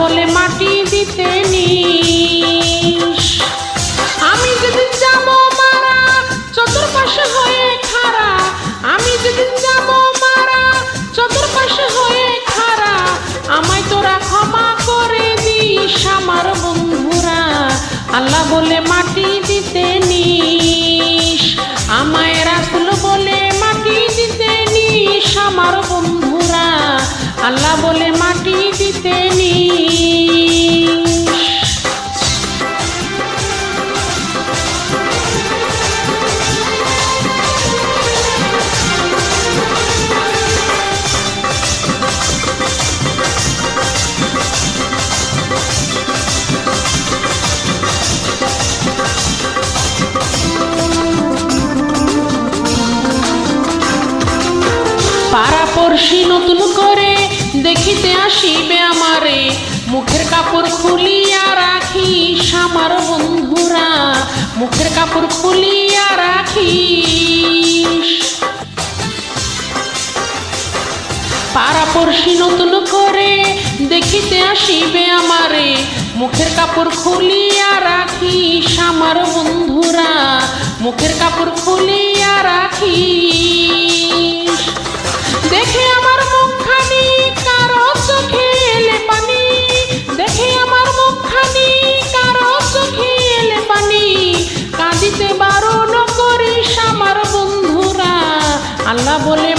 বলে মাটি দিতে নিস। আমি যেদিন যাব মারা, চতুর্পাশে হয়ে খাড়া। আমি যেদিন যাব মারা, চতুর্পাশে হয়ে খাড়া। আমায় তোরা ক্ষমা করে দিস আমার বন্ধুরা। আল্লাহ বলে মাটি দিতে নিস। আমায় রাসুল বলে মাটি দিতে নিস আমার নতুন করে, দেখিতে আসিবে আমারে। মুখের কাপড় খুলিয়া রাখিস আমার বন্ধুরা, মুখের কাপড় খুলিয়া রাখিস। পাড়াপড়শি নতুন করে, দেখিতে আসিবে আমারে। মুখের কাপড় খুলিয়া রাখিস আমার বন্ধুরা, মুখের কাপড় খুলিয়া রাখিস। আল্লাহ বলে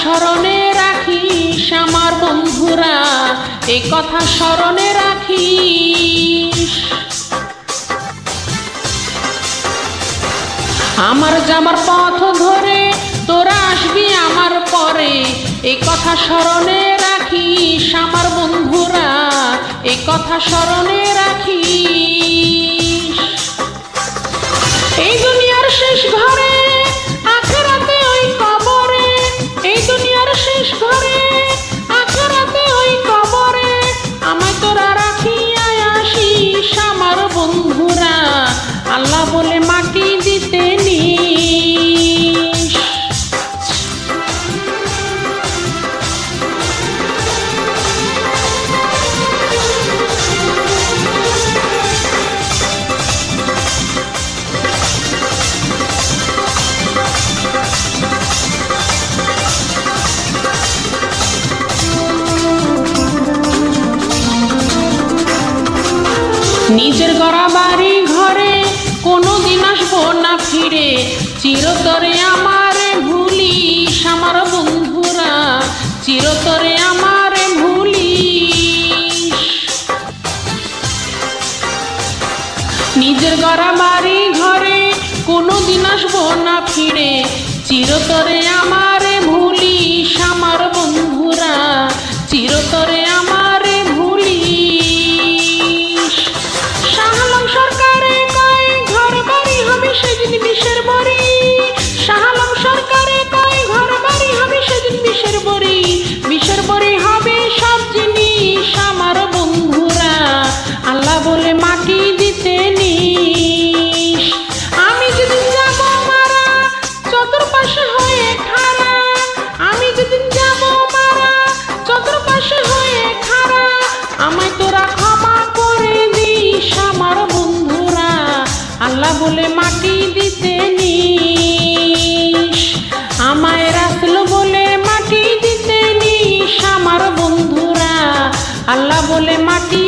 স্মরণে রাখিস আমার বন্ধুরা এই কথা স্মরণে রাখিস। আমার যাবার পথ ধরে তোরা আসবি আমার পরে এই কথা স্মরণে রাখিস আমার বন্ধুরা এই কথা স্মরণে রাখিস। নিজের গড়া বাড়ি ঘরে কোনো দিন আসব না ফিরে। চিরতরে আমারে ভুলিস আমার বন্ধুরা, চিরতরে আমারে ভুলিস। নিজের গড়া বাড়ি ঘরে কোনো দিন আসব না ফিরে, চিরতরে আমারে আল্লাহ বলে মাটি